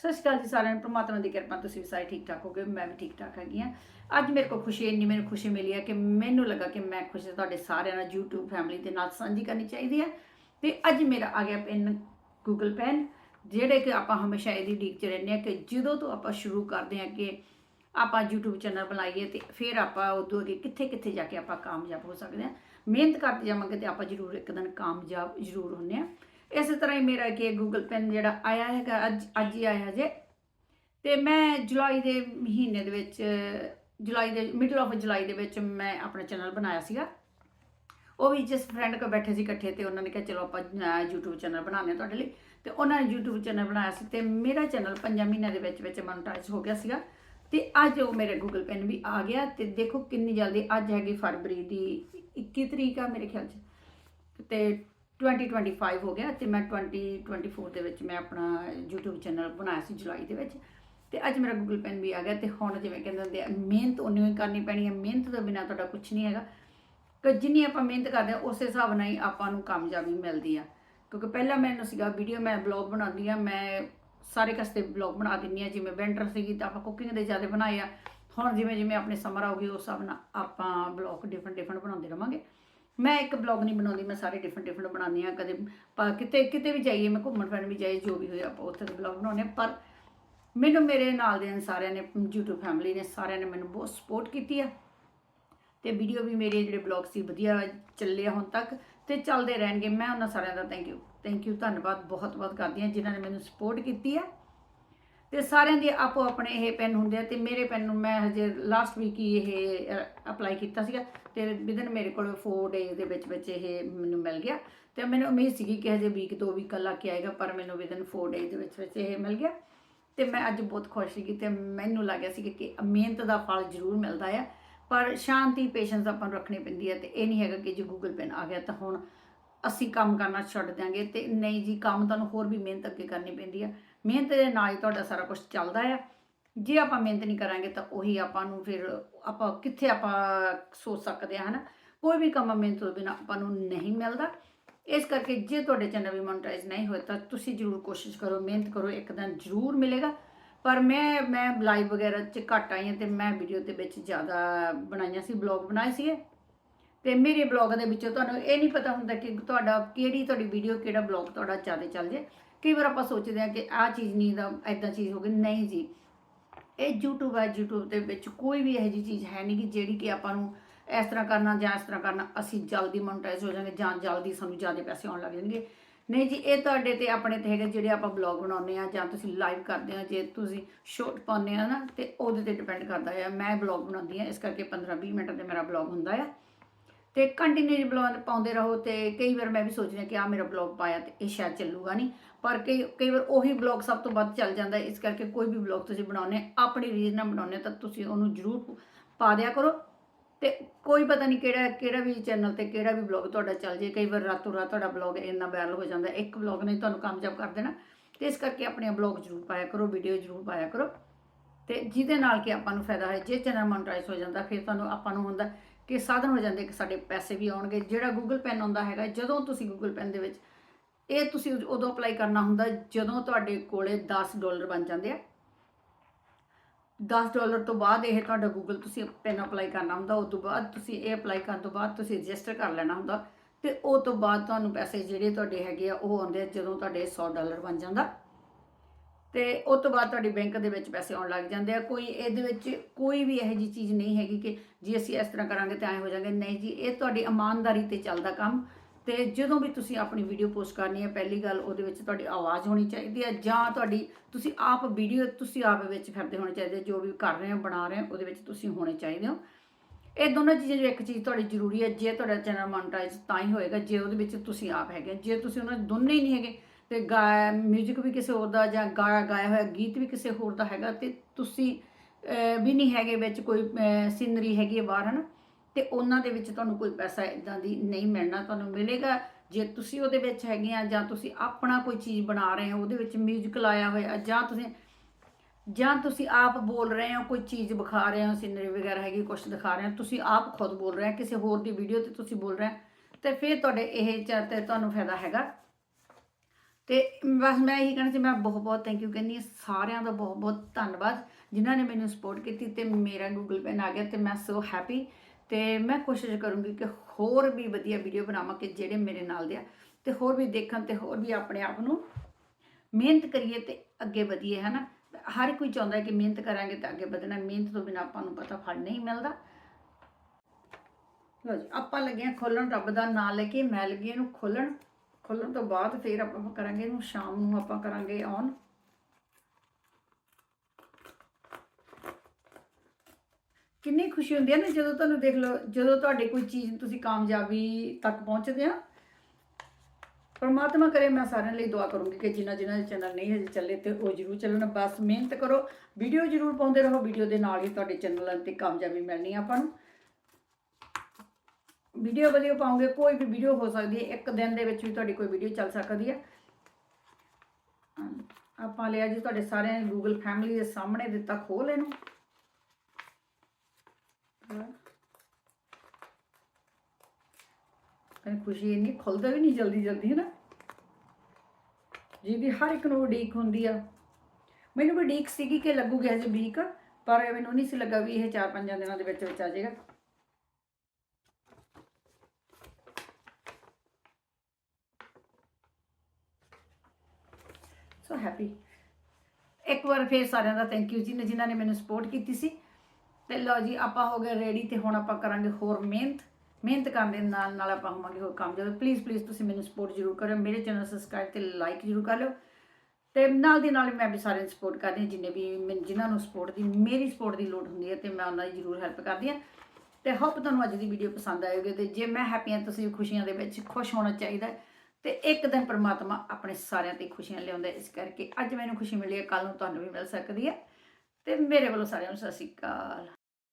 ਸਤਿ ਸ਼੍ਰੀ ਅਕਾਲ ਜੀ ਸਾਰਿਆਂ ਨੂੰ, ਪ੍ਰਮਾਤਮਾ ਦੀ ਕਿਰਪਾ ਤੁਸੀਂ ਵੀ ਸਾਰੇ ਠੀਕ ਠਾਕ ਹੋਗੇ, ਮੈਂ ਵੀ ਠੀਕ ਠਾਕ ਹੈਗੀ ਆ ਅੱਜ ਮੇਰੇ ਕੋਲ ਖੁਸ਼ੀ ਇੰਨੀ ਮੈਨੂੰ ਖੁਸ਼ੀ ਮਿਲੀ ਹੈ ਕਿ ਮੈਨੂੰ ਲੱਗਾ ਕਿ ਮੈਂ ਖੁਸ਼ੀ ਤੁਹਾਡੇ ਸਾਰਿਆਂ ਨਾਲ, YouTube ਫੈਮਿਲੀ ਦੇ ਨਾਲ ਸਾਂਝੀ ਕਰਨੀ ਚਾਹੀਦੀ ਹੈ। ਤੇ ਅੱਜ ਮੇਰਾ ਆ ਗਿਆ ਪੈਨ Google ਪੈਨ ਜਿਹੜੇ ਕਿ ਆਪਾਂ ਹਮੇਸ਼ਾ ਇਹਦੀ ਡੀਕ ਚ ਰਹਿੰਦੇ ਆ ਕਿ ਜਦੋਂ ਤੋਂ ਆਪਾਂ ਸ਼ੁਰੂ ਕਰਦੇ ਆ ਕਿ ਆਪਾਂ YouTube ਚੈਨਲ ਬਣਾਈਏ ਤੇ ਫਿਰ ਆਪਾਂ ਉਦੋਂ ਅੱਗੇ ਕਿੱਥੇ ਕਿੱਥੇ ਜਾ ਕੇ ਆਪਾਂ ਕਾਮਯਾਬ ਹੋ ਸਕਦੇ ਆ ਮਿਹਨਤ ਕਰਦੇ ਜਾਵਾਂਗੇ ਤੇ ਆਪਾਂ ਜ਼ਰੂਰ ਇੱਕ ਦਿਨ ਕਾਮਯਾਬ ਜ਼ਰੂਰ ਹੁੰਨੇ ਆ ਇਸੇ ਤਰ੍ਹਾਂ ਹੀ ਮੇਰਾ ਕਿ ਗੂਗਲ ਪੈਨ ਜਿਹੜਾ ਆਇਆ ਹੈਗਾ ਅੱਜ ਅੱਜ ਹੀ ਆਇਆ ਜੇ ਤੇ ਮੈਂ ਜੁਲਾਈ ਦੇ ਮਹੀਨੇ ਦੇ ਵਿੱਚ ਜੁਲਾਈ ਦੇ ਮਿਡਲ ਆਫ ਜੁਲਾਈ ਦੇ ਵਿੱਚ ਮੈਂ ਆਪਣਾ ਚੈਨਲ ਬਣਾਇਆ ਸੀਗਾ। ਉਹ ਵੀ ਜਿਸ ਫਰੈਂਡ ਕੋ ਬੈਠੇ ਸੀ ਇਕੱਠੇ ਤੇ ਉਹਨਾਂ ਨੇ ਕਿਹਾ ਚਲੋ ਆਪਾਂ ਅਹ, YouTube ਚੈਨਲ ਬਣਾਉਂਦੇ ਹਾਂ ਤੁਹਾਡੇ ਲਈ। ਤੇ ਉਹਨਾਂ ਨੇ YouTube ਚੈਨਲ ਬਣਾਇਆ ਸੀ ਤੇ ਮੇਰਾ ਚੈਨਲ 5 ਮਹੀਨਿਆਂ ਦੇ ਵਿੱਚ ਵਿੱਚ ਮੋਨਟਾਈਜ਼ ਹੋ ਗਿਆ ਸੀਗਾ। ਤੇ ਅੱਜ ਉਹ ਮੇਰੇ Google ਪੈਨ ਵੀ ਆ ਗਿਆ ਤੇ ਦੇਖੋ ਕਿੰਨੀ ਜਲਦੀ ਅੱਜ ਹੈਗੀ ਫਰਵਰੀ ਦੀ 21 ਤਰੀਕ ਆ ਮੇਰੇ ਖਿਆਲ 'ਚ। ਤੇ 2025 ਹੋ ਗਿਆ ਤੇ ਮੈਂ 2024 ਦੇ ਵਿੱਚ ਮੈਂ ਆਪਣਾ YouTube ਚੈਨਲ ਬਣਾਇਆ ਸੀ ਜੁਲਾਈ ਦੇ ਵਿੱਚ ਤੇ ਅੱਜ ਮੇਰਾ Google ਪੈਨ ਵੀ ਆ ਗਿਆ ਤੇ ਹੁਣ ਜਿਵੇਂ ਕਹਿੰਦੇ ਹੁੰਦੇ ਆ, ਮਿਹਨਤ ਉਨੀ ਹੀ ਕਰਨੀ ਪੈਣੀ ਹੈ, ਮਿਹਨਤ ਤੋਂ ਬਿਨਾ ਤੁਹਾਡਾ ਕੁਝ ਨਹੀਂ ਹੈਗਾ। ਕਿ ਜਿੰਨੀ ਆਪਾਂ ਮਿਹਨਤ ਕਰਦੇ ਆ ਉਸੇ ਹਿਸਾਬ ਨਾਲ ਹੀ ਆਪਾਂ ਨੂੰ ਕਾਮਯਾਬੀ ਮਿਲਦੀ ਆ। ਕਿਉਂਕਿ ਪਹਿਲਾਂ ਮੈਨੂੰ ਸੀਗਾ ਵੀਡੀਓ, ਮੈਂ ਬਲੌਗ ਬਣਾਉਂਦੀ ਆ ਮੈਂ ਸਾਰੇ ਕਸਤੇ ਬਲੌਗ ਬਣਾ ਦਿੰਦੀ ਆ ਜਿਵੇਂ ਵਿੰਟਰ ਸੀਗੀ ਤਾਂ ਆਪਾਂ ਕੁਕਿੰਗ ਦੇ ਜ਼ਿਆਦਾ ਬਣਾਏ ਆ। ਹੁਣ ਜਿਵੇਂ ਜਿਵੇਂ ਆਪਣੇ ਸਮਰ ਆਉਗੀ ਉਸ ਹਿਸਾਬ ਨਾਲ ਆਪਾਂ ਬਲੌਗ ਡਿਫਰੈਂਟ ਡਿਫਰੈਂਟ ਬਣਾਉਂਦੇ ਰਵਾਂਗੇ। ਮੈਂ ਇੱਕ ਬਲੌਗ ਨਹੀਂ ਬਣਾਉਂਦੀ, ਮੈਂ ਸਾਰੇ ਡਿਫਰੈਂਟ ਡਿਫਰੈਂਟ ਬਣਾਉਂਦੀ ਆ ਕਦੇ ਪ- ਕਿਤੇ ਕਿਤੇ ਵੀ ਜਾਈਏ, ਮੈਂ ਘੁੰਮਣ ਫਿਰਨ ਵੀ ਜਾਈਏ, ਜੋ ਵੀ ਹੋਇਆ, ਆਪਾਂ ਉੱਥੇ ਦੇ ਬਲੌਗ ਬਣਾਉਂਦੇ ਹਾਂ। ਪਰ ਮੈਨੂੰ ਮੇਰੇ ਨਾਲ ਦੇ ਸਾਰਿਆਂ ਨੇ, YouTube ਫੈਮਿਲੀ ਨੇ ਸਾਰਿਆਂ ਨੇ ਮੈਨੂੰ ਬਹੁਤ ਸਪੋਰਟ ਕੀਤੀ ਆ ਤੇ ਵੀਡੀਓ ਵੀ ਮੇਰੇ ਜਿਹੜੇ ਬਲੌਗ ਸੀ, ਵਧੀਆ ਚੱਲੇ ਆ ਹੁਣ ਤੱਕ, ਤੇ ਚੱਲਦੇ ਰਹਿਣਗੇ ਮੈਂ ਉਹਨਾਂ ਸਾਰਿਆਂ ਦਾ ਥੈਂਕ ਯੂ ਥੈਂਕ ਯੂ ਧੰਨਵਾਦ ਬਹੁਤ ਬਹੁਤ ਕਰਦੀ ਹਾਂ, ਜਿਨ੍ਹਾਂ ਨੇ ਮੈਨੂੰ ਸਪੋਰਟ ਕੀਤੀ ਆ ਤੇ ਸਾਰਿਆਂ ਦੇ ਆਪੋ ਆਪਣੇ ਇਹ ਪੈਨ ਹੁੰਦੇ ਆ ਤੇ ਮੇਰੇ ਪੈਨ ਨੂੰ ਮੈਂ ਹਜੇ ਲਾਸਟ ਵੀਕ ਹੀ ਇਹ ਅਪਲਾਈ ਕੀਤਾ ਸੀਗਾ ਤੇ ਵਿਦਨ ਮੇਰੇ ਕੋਲ 4 ਡੇਜ਼ ਦੇ ਵਿੱਚ ਵਿੱਚ ਇਹ ਮੈਨੂੰ ਮਿਲ ਗਿਆ ਤੇ ਮੈਨੂੰ ਉਮੀਦ ਸੀਗੀ ਕਿ ਹਜੇ ਵੀਕ ਦੋ ਵੀਕ ਲਾ ਕੇ ਆਏਗਾ, ਪਰ ਮੈਨੂੰ ਵਿਦਨ 4 ਡੇਜ਼ ਦੇ ਵਿੱਚ ਵਿੱਚ ਇਹ ਮਿਲ ਗਿਆ ਤੇ ਮੈਂ ਅੱਜ ਬਹੁਤ ਖੁਸ਼ ਸੀਗੀ ਤੇ ਮੈਨੂੰ ਲੱਗਿਆ ਸੀ ਕਿ ਮਿਹਨਤ ਦਾ ਫਲ ਜ਼ਰੂਰ ਮਿਲਦਾ ਆ, ਪਰ ਸ਼ਾਂਤੀ ਪੇਸ਼ੈਂਸ ਆਪਾਂ ਨੂੰ ਰੱਖਣੀ ਪੈਂਦੀ ਹੈ ਤੇ ਇਹ ਨਹੀਂ ਹੈਗਾ ਕਿ ਜੇ ਗੂਗਲ ਪੈਨ ਆ ਗਿਆ ਤਾਂ ਹੁਣ ਅਸੀਂ ਕੰਮ ਕਰਨਾ ਛੱਡ ਦਿਆਂਗੇ ਤੇ ਨਹੀਂ ਜੀ, ਕੰਮ ਤੁਹਾਨੂੰ ਹੋਰ ਵੀ ਮਿਹਨਤ ਅੱਗੇ ਕਰਨੀ ਪੈਂਦੀ ਆ। ਮਿਹਨਤ ਦੇ ਨਾਲ ਹੀ ਤੁਹਾਡਾ ਸਾਰਾ ਕੁਝ ਚੱਲਦਾ ਆ। ਜੇ ਆਪਾਂ ਮਿਹਨਤ ਨਹੀਂ ਕਰਾਂਗੇ ਤਾਂ ਉਹੀ ਆਪਾਂ ਨੂੰ ਫਿਰ ਆਪਾਂ ਕਿੱਥੇ ਆਪਾਂ ਸੋਚ ਸਕਦੇ ਆ, ਹਨਾ? ਕੋਈ ਵੀ ਕੰਮ ਮਿਹਨਤ ਤੋਂ ਬਿਨਾ ਆਪਾਂ ਨੂੰ ਨਹੀਂ ਮਿਲਦਾ। ਇਸ ਕਰਕੇ ਜੇ ਤੁਹਾਡੇ ਚੈਨਲ ਵੀ ਮੋਨਟਾਈਜ਼ ਨਹੀਂ ਹੋਇਆ ਤਾਂ ਤੁਸੀਂ ਜ਼ਰੂਰ ਕੋਸ਼ਿਸ਼ ਕਰੋ, ਮਿਹਨਤ ਕਰੋ, ਇੱਕ ਦਿਨ ਜ਼ਰੂਰ ਮਿਲੇਗਾ। ਪਰ ਮੈਂ ਮੈਂ ਲਾਈਵ ਵਗੈਰਾ ਚ ਘੱਟ ਆਈ ਹਾਂ ਤੇ ਮੈਂ ਵੀਡੀਓ ਦੇ ਵਿੱਚ ਜ਼ਿਆਦਾ ਬਣਾਈਆਂ ਸੀ ਬਲੌਗ ਬਣਾਏ ਸੀਗੇ। ਤੇ ਮੇਰੇ ਬਲੌਗ ਦੇ ਵਿੱਚੋਂ ਤੁਹਾਨੂੰ ਇਹ ਨਹੀਂ ਪਤਾ ਹੁੰਦਾ ਕਿ ਤੁਹਾਡਾ ਕਿਹੜੀ ਤੁਹਾਡੀ ਵੀਡੀਓ ਕਿਹੜਾ ਬਲੌਗ ਤੁਹਾਡਾ ਜ਼ਿਆਦਾ ਚੱਲ ਜੇ। ਕਈ ਵਾਰ ਆਪਾਂ ਸੋਚਦੇ ਹਾਂ ਕਿ ਆਹ ਚੀਜ਼ ਨਹੀਂ ਦਾ ਐਦਾਂ ਚੀਜ਼ ਹੋ ਗਈ। ਨਹੀਂ ਜੀ। ਇਹ YouTube ਹੈ, YouTube ਦੇ ਵਿੱਚ ਕੋਈ ਵੀ ਇਹੋ ਜਿਹੀ ਚੀਜ਼ ਹੈ ਨਹੀਂ ਕਿ ਜਿਹੜੀ ਕਿ ਆਪਾਂ ਨੂੰ ਇਸ ਤਰ੍ਹਾਂ ਕਰਨਾ ਜਾਂ ਇਸ ਤਰ੍ਹਾਂ ਕਰਨਾ, ਅਸੀਂ ਜਲਦੀ ਮੋਨਟਾਈਜ਼ ਹੋ ਜਾਵਾਂਗੇ ਜਾਂ ਜਲਦੀ ਸਾਨੂੰ ਜ਼ਿਆਦਾ ਪੈਸੇ ਆਉਣ ਲੱਗ ਜਾਣਗੇ। ਨਹੀਂ ਜੀ, ਇਹ ਤੁਹਾਡੇ ਤੇ ਆਪਣੇ ਤੇ ਹੈਗੇ ਜਿਹੜੇ ਆਪਾਂ ਬਲੌਗ ਬਣਾਉਂਦੇ ਆ ਜਾਂ ਤੁਸੀਂ ਲਾਈਵ ਕਰਦੇ ਆ ਜੇ ਤੁਸੀਂ ਸ਼ੋਰਟ ਪਾਉਂਦੇ ਆ ਨਾ, ਤੇ ਉਹਦੇ ਤੇ ਡਿਪੈਂਡ ਕਰਦਾ ਆ। ਮੈਂ ਬਲੌਗ ਬਣਾਉਂਦੀ ਆ ਇਸ ਕਰਕੇ 15-20 ਮਿੰਟ 'ਤੇ ਮੇਰਾ ਬਲੌਗ ਹੁੰਦਾ ਆ। ਤੇ ਕੰਟੀਨਿਊ ਬਲੌਗ ਪਾਉਂਦੇ ਰਹੋ ਤੇ ਕਈ ਵਾਰ ਮੈਂ ਵੀ ਸੋਚਦੀ ਹਾਂ ਕਿ ਆ ਮੇਰਾ ਬਲੌਗ ਪਾਇਆ ਤੇ ਇਹ ਸ਼ਾਇਦ ਚੱਲੂਗਾ ਨਹੀਂ, ਪਰ ਕਈ ਕਈ ਵਾਰ ਉਹੀ ਬਲੌਗ ਸਭ ਤੋਂ ਵੱਧ ਚੱਲ ਜਾਂਦਾ ਇਸ ਕਰਕੇ ਕੋਈ ਵੀ ਬਲੌਗ ਤੁਸੀਂ ਬਣਾਉਨੇ ਆਪਣੀ ਰੀਜ਼ ਨਾਲ ਬਣਾਉਨੇ ਤਾਂ ਤੁਸੀਂ ਉਹਨੂੰ ਜ਼ਰੂਰ ਪਾ ਦਿਆ ਕਰੋ। ਤੇ ਕੋਈ ਪਤਾ ਨਹੀਂ ਕਿਹੜਾ ਕਿਹੜਾ ਵੀ ਚੈਨਲ ਤੇ ਕਿਹੜਾ ਵੀ ਬਲੌਗ ਤੁਹਾਡਾ ਚੱਲ ਜੇ ਕਈ ਵਾਰ ਰਾਤੋਂ ਰਾਤ ਤੁਹਾਡਾ ਬਲੌਗ ਇੰਨਾ ਵਾਇਰਲ ਹੋ ਜਾਂਦਾ, ਇੱਕ ਬਲੌਗ ਨੇ ਤੁਹਾਨੂੰ ਕਾਮਯਾਬ ਕਰ ਦੇਣਾ, ਤੇ ਇਸ ਕਰਕੇ ਆਪਣੇ ਬਲੌਗ ਜ਼ਰੂਰ ਪਾਇਆ ਕਰੋ ਵੀਡੀਓ ਜ਼ਰੂਰ ਪਾਇਆ ਕਰੋ। ਤੇ ਜਿਹਦੇ ਨਾਲ ਕਿ ਆਪਾਂ ਨੂੰ ਫਾਇਦਾ ਹੈ ਜੇ ਚੈਨਲ ਮੋਨਟਾਈਜ਼ ਹੋ ਜਾਂਦਾ, ਫਿਰ ਤੁਹਾਨੂੰ ਆਪਾਂ ਨੂੰ ਹੁੰਦਾ ਕਿ ਸਾਧਨ ਹੋ ਜਾਂਦੇ ਕਿ ਸਾਡੇ ਪੈਸੇ ਵੀ ਆਉਣਗੇ। ਜਿਹੜਾ ਗੂਗਲ ਪੈਨ ਆਉਂਦਾ ਹੈਗਾ, ਜਦੋਂ ਤੁਸੀਂ ਗੂਗਲ ਪੈਨ ਦੇ ਵਿੱਚ ਇਹ ਤੁਸੀਂ ਉਦੋਂ ਅਪਲਾਈ ਕਰਨਾ ਹੁੰਦਾ ਜਦੋਂ ਤੁਹਾਡੇ ਕੋਲੇ 10 ਡਾਲਰ ਬਣ ਜਾਂਦੇ ਆ। 10 ਡਾਲਰ ਤੋਂ ਬਾਅਦ ਇਹ ਤੁਹਾਡਾ ਗੂਗਲ ਤੁਸੀਂ ਪੈਨ ਅਪਲਾਈ ਕਰਨਾ ਹੁੰਦਾ ਉਸ ਤੋਂ ਬਾਅਦ ਤੁਸੀਂ ਇਹ ਅਪਲਾਈ ਕਰਨ ਤੋਂ ਬਾਅਦ ਤੁਸੀਂ ਰਜਿਸਟਰ ਕਰ ਲੈਣਾ ਹੁੰਦਾ ਤੇ ਉਹ ਤੋਂ ਬਾਅਦ ਤੁਹਾਨੂੰ ਪੈਸੇ ਜਿਹੜੇ ਤੁਹਾਡੇ ਹੈਗੇ ਆ, ਉਹ ਆਉਂਦੇ ਆ ਜਦੋਂ ਤੁਹਾਡੇ 100 ਡਾਲਰ ਬਣ ਜਾਂਦਾ। ਤੇ ਉਸ ਤੋਂ ਬਾਅਦ ਤੁਹਾਡੀ ਬੈਂਕ ਦੇ ਵਿੱਚ ਪੈਸੇ ਆਉਣ ਲੱਗ ਜਾਂਦੇ ਆ। ਕੋਈ ਇਹਦੇ ਵਿੱਚ ਕੋਈ ਵੀ ਇਹੋ ਜੀ ਚੀਜ਼ ਨਹੀਂ ਹੈਗੀ ਕਿ ਜੀ ਅਸੀਂ ਇਸ ਤਰ੍ਹਾਂ ਕਰਾਂਗੇ ਤਾਂ ਐ ਹੋ ਜਾਗੇ ਨਹੀਂ ਜੀ, ਇਹ ਤੁਹਾਡੀ ਇਮਾਨਦਾਰੀ ਤੇ ਚੱਲਦਾ ਕੰਮ। ਤੇ ਜਦੋਂ ਵੀ ਤੁਸੀਂ ਆਪਣੀ ਵੀਡੀਓ ਪੋਸਟ ਕਰਨੀ ਹੈ, ਪਹਿਲੀ ਗੱਲ ਉਹਦੇ ਵਿੱਚ ਤੁਹਾਡੀ ਆਵਾਜ਼ ਹੋਣੀ ਚਾਹੀਦੀ ਹੈ ਜਾਂ ਤੁਹਾਡੀ ਤੁਸੀਂ ਆਪ ਵੀਡੀਓ ਤੁਸੀਂ ਆਪ ਵਿੱਚ ਫਿਰਦੇ ਹੋਣੇ ਚਾਹੀਦੇ ਜੋ ਵੀ ਕਰ ਰਹੇ ਹੋ, ਬਣਾ ਰਹੇ ਹੋ, ਉਹਦੇ ਵਿੱਚ ਤੁਸੀਂ ਹੋਣੇ ਚਾਹੀਦੇ ਹੋ। ਇਹ ਦੋਨੋਂ ਚੀਜ਼ਾਂ ਜੋ ਇੱਕ ਚੀਜ਼ ਤੁਹਾਡੀ ਜ਼ਰੂਰੀ ਹੈ। ਜੇ ਤੁਹਾਡਾ ਚੈਨਲ ਮੋਨਟਾਈਜ਼ ਤਾਂ ਹੀ ਹੋਏਗਾ, ਜੇ ਉਹਦੇ ਵਿੱਚ ਤੁਸੀਂ ਆਪ ਹੈਗੇ ਜੇ ਤੁਸੀਂ ਉਹਨਾਂ ਦੋਨੇ ਹੀ ਨਹੀਂ ਹੈਗੇ ਤੇ ਗਾ 뮤직 ਵੀ ਕਿਸੇ ਹੋਰ ਦਾ ਜਾਂ ਗਾਇਆ ਗਾਇਆ ਹੋਇਆ ਗੀਤ ਵੀ ਕਿਸੇ ਹੋਰ ਦਾ ਹੈਗਾ ਤੇ ਤੁਸੀਂ ਅਹ, ਵੀ ਨਹੀਂ ਹੈਗੇ ਵਿੱਚ ਕੋਈ ਸਿਨਰੀ ਹੈਗੀ ਹੈ ਬਾਹਰ ਹਨਾ ਤੇ ਉਹਨਾਂ ਦੇ ਵਿੱਚ ਤੁਹਾਨੂੰ ਕੋਈ ਪੈਸਾ ਇਦਾਂ ਦੀ ਨਹੀਂ ਮਿਲਣਾ ਤੁਹਾਨੂੰ ਮਿਲੇਗਾ ਜੇ ਤੁਸੀਂ ਉਹਦੇ ਵਿੱਚ ਹੈਗੇ ਆ ਜਾਂ ਤੁਸੀਂ ਆਪਣਾ ਕੋਈ ਚੀਜ਼ ਬਣਾ ਰਹੇ ਹੋ ਉਹਦੇ ਵਿੱਚ 뮤직 ਲਾਇਆ ਹੋਇਆ ਜਾਂ ਤੁਸੀਂ ਜਾਂ ਤੁਸੀਂ ਆਪ ਬੋਲ ਰਹੇ ਹੋ ਕੋਈ ਚੀਜ਼ ਵਿਖਾ ਰਹੇ ਹੋ ਸਿਨਰੀ ਵਗੈਰਾ ਹੈਗੀ ਕੁਝ ਦਿਖਾ ਰਹੇ ਹੋ ਤੁਸੀਂ ਆਪ ਖੁਦ ਬੋਲ ਰਹੇ ਹੋ ਕਿਸੇ ਹੋਰ ਦੀ ਵੀਡੀਓ ਤੇ ਤੁਸੀਂ ਬੋਲ ਰਹੇ ਹੋ ਤੇ ਫਿਰ ਤੁਹਾਡੇ ਇਹ ਚ ਤੇ ਤੁਹਾਨੂੰ ਫਾਇਦਾ ਹੈਗਾ ਤੇ ਬਸ ਮੈਂ ਇਹੀ ਕਹਿਣਾ ਸੀ ਮੈਂ ਬਹੁਤ ਬਹੁਤ ਥੈਂਕ ਯੂ ਕਹਿੰਦੀ ਹਾਂ ਸਾਰਿਆਂ ਦਾ ਬਹੁਤ ਬਹੁਤ ਧੰਨਵਾਦ ਜਿਨ੍ਹਾਂ ਨੇ ਮੈਨੂੰ ਸਪੋਰਟ ਕੀਤੀ ਤੇ ਮੇਰਾ ਗੂਗਲ ਪੈਨ ਆ ਗਿਆ ਤੇ ਮੈਂ ਸੋ ਹੈਪੀ ਤੇ ਮੈਂ ਕੋਸ਼ਿਸ਼ ਕਰੂੰਗੀ ਕਿ ਹੋਰ ਵੀ ਵਧੀਆ ਵੀਡੀਓ ਬਣਾਵਾਂ ਕਿ ਜਿਹੜੇ ਮੇਰੇ ਨਾਲ ਦੇ ਆ ਤੇ ਹੋਰ ਵੀ ਦੇਖਣ ਤੇ ਹੋਰ ਵੀ ਆਪਣੇ ਆਪ ਨੂੰ ਮਿਹਨਤ ਕਰੀਏ ਤੇ ਅੱਗੇ ਵਧੀਏ ਹਨਾ ਹਰ ਕੋਈ ਚਾਹੁੰਦਾ ਕਿ ਮਿਹਨਤ ਕਰਾਂਗੇ ਤਾਂ ਅੱਗੇ ਵਧਣਾ, ਮਿਹਨਤ ਤੋਂ ਬਿਨਾਂ ਆਪਾਂ ਨੂੰ ਪਤਾ ਫਲ ਨਹੀਂ ਮਿਲਦਾ। ਲੋ ਜੀ, ਆਪਾਂ ਲੱਗੇ ਆ ਖੋਲਣ, ਰੱਬ ਦਾ ਨਾਮ ਲੈ ਕੇ ਮੈਂ ਲੱਗੀ ਇਹਨੂੰ ਖੋਲਣ। ਖੋਲਣ ਤੋਂ ਬਾਅਦ ਫਿਰ ਆਪਾਂ ਕਰਾਂਗੇ ਇਹਨੂੰ ਸ਼ਾਮ ਨੂੰ ਆਪਾਂ ਕਰਾਂਗੇ ਔਨ ਕਿੰਨੀ ਖੁਸ਼ੀ ਹੁੰਦੀ ਹੈ ਨਾ ਜਦੋਂ ਤੁਹਾਨੂੰ ਦੇਖ ਲਓ, ਜਦੋਂ ਤੁਹਾਡੇ ਕੋਈ ਚੀਜ਼ ਤੁਸੀਂ ਕਾਮਯਾਬੀ ਤੱਕ ਪਹੁੰਚਦੇ ਆ। ਪਰਮਾਤਮਾ ਕਰੇ, ਮੈਂ ਸਾਰਿਆਂ ਲਈ ਦੁਆ ਕਰੂੰਗੀ ਕਿ ਜਿਨ੍ਹਾਂ ਜਿਨ੍ਹਾਂ ਦੇ ਚੈਨਲ ਨਹੀਂ ਹਜੇ ਚੱਲੇ ਤੇ ਉਹ ਜਰੂਰ ਚੱਲਣ। ਬਸ ਮਿਹਨਤ ਕਰੋ, ਵੀਡੀਓ ਜਰੂਰ ਪਾਉਂਦੇ ਰਹੋ, ਵੀਡੀਓ ਦੇ ਨਾਲ ਹੀ ਤੁਹਾਡੇ ਚੈਨਲਾਂ ਤੇ ਕਾਮਯਾਬੀ ਮਿਲਣੀ ਆਪਾਂ ਨੂੰ। ਵੀਡੀਓ ਵਧੀਆ ਪਾਉਂਗੇ, ਕੋਈ ਵੀ ਵੀਡੀਓ ਹੋ ਸਕਦੀ ਹੈ, ਇੱਕ ਦਿਨ ਦੇ ਵਿੱਚ ਵੀ ਤੁਹਾਡੀ ਕੋਈ ਵੀਡੀਓ ਚੱਲ ਸਕਦੀ ਹੈ। ਆਪਾਂ ਲਿਆ ਜੀ ਤੁਹਾਡੇ ਸਾਰਿਆਂ ਨੇ ਗੂਗਲ ਫੈਮਿਲੀ ਦੇ ਸਾਹਮਣੇ ਦਿੱਤਾ, ਖੋਲ ਇਹਨੂੰ। ਕਹਿੰਦੇ ਖੁਸ਼ੀ ਇੰਨੀ, ਖੁੱਲਦਾ ਵੀ ਨਹੀਂ ਜਲਦੀ ਜਲਦੀ ਹੈ ਨਾ ਜਿਹਦੀ ਹਰ ਇੱਕ ਨੂੰ ਉਡੀਕ ਹੁੰਦੀ ਆ। ਮੈਨੂੰ ਵੀ ਉਡੀਕ ਸੀਗੀ ਕਿ ਲੱਗੂਗੀ ਹਜੇ ਵੀਕ ਪਰ ਮੈਨੂੰ ਨਹੀਂ ਸੀ ਲੱਗਾ ਵੀ ਇਹ 4-5 ਦਿਨਾਂ ਦੇ ਵਿੱਚ ਵਿੱਚ ਆ ਜਾਏਗਾ। ਸੋ ਹੈਪੀ ਇੱਕ ਵਾਰ ਫੇਰ ਸਾਰਿਆਂ ਦਾ ਥੈਂਕ ਯੂ ਜੀ ਨੇ, ਜਿਨ੍ਹਾਂ ਨੇ ਮੈਨੂੰ ਸਪੋਰਟ ਕੀਤੀ ਸੀ। ਤੇ ਲਓ ਜੀ, ਆਪਾਂ ਹੋ ਗਏ ਰੈਡੀ ਤੇ ਹੁਣ ਆਪਾਂ ਕਰਾਂਗੇ ਹੋਰ ਮਿਹਨਤ। ਮਿਹਨਤ ਕਰਨ ਦੇ ਨਾਲ ਨਾਲ ਆਪਾਂ ਹੋਵਾਂਗੇ ਹੋਰ ਕੰਮ। ਜਦੋਂ ਪਲੀਜ਼ ਪਲੀਜ਼ ਤੁਸੀਂ ਮੈਨੂੰ ਸਪੋਰਟ ਜ਼ਰੂਰ ਕਰਿਓ। ਮੇਰੇ ਚੈਨਲ ਸਬਸਕ੍ਰਾਈਬ ਤੇ ਲਾਈਕ ਜ਼ਰੂਰ ਕਰ ਲਿਓ। ਤੇ ਨਾਲ ਦੀ ਨਾਲ ਹੀ ਮੈਂ ਵੀ ਸਾਰਿਆਂ ਨੂੰ ਸਪੋਰਟ ਕਰਦੀ ਹਾਂ, ਜਿੰਨੇ ਵੀ ਮੈਨੂੰ ਜਿਨ੍ਹਾਂ ਨੂੰ ਸਪੋਰਟ ਦੀ ਮੇਰੀ ਸਪੋਰਟ ਦੀ ਲੋੜ ਹੁੰਦੀ ਹੈ ਤੇ ਮੈਂ ਉਹਨਾਂ ਦੀ ਜ਼ਰੂਰ ਹੈਲਪ ਕਰਦੀ ਹਾਂ। ਤੇ ਹੋਪ ਤੁਹਾਨੂੰ ਅੱਜ ਦੀ ਵੀਡੀਓ ਪਸੰਦ ਆਏਗੀ ਤੇ ਜੇ ਮੈਂ ਹੈਪੀ ਹਾਂ, ਤੁਸੀਂ ਖੁਸ਼ੀਆਂ ਦੇ ਵਿੱਚ ਖੁਸ਼ ਹੋਣਾ ਚਾਹੀਦਾ ਹੈ। ਤੇ ਇੱਕ ਦਿਨ ਪ੍ਰਮਾਤਮਾ ਆਪਣੇ ਸਾਰਿਆਂ ਤੇ ਖੁਸ਼ੀਆਂ ਲਿਆਉਂਦਾ ਇਸ ਕਰਕੇ ਅੱਜ ਮੈਨੂੰ ਖੁਸ਼ੀ ਮਿਲੀ ਹੈ ਕੱਲ ਨੂੰ ਤੁਹਾਨੂੰ ਵੀ ਮਿਲ ਸਕਦੀ ਹੈ। ਤੇ ਮੇਰੇ ਵੱਲੋਂ ਸਾਰਿਆਂ ਨੂੰ ਸਤਿ ਸ਼੍ਰੀ ਅਕਾਲ।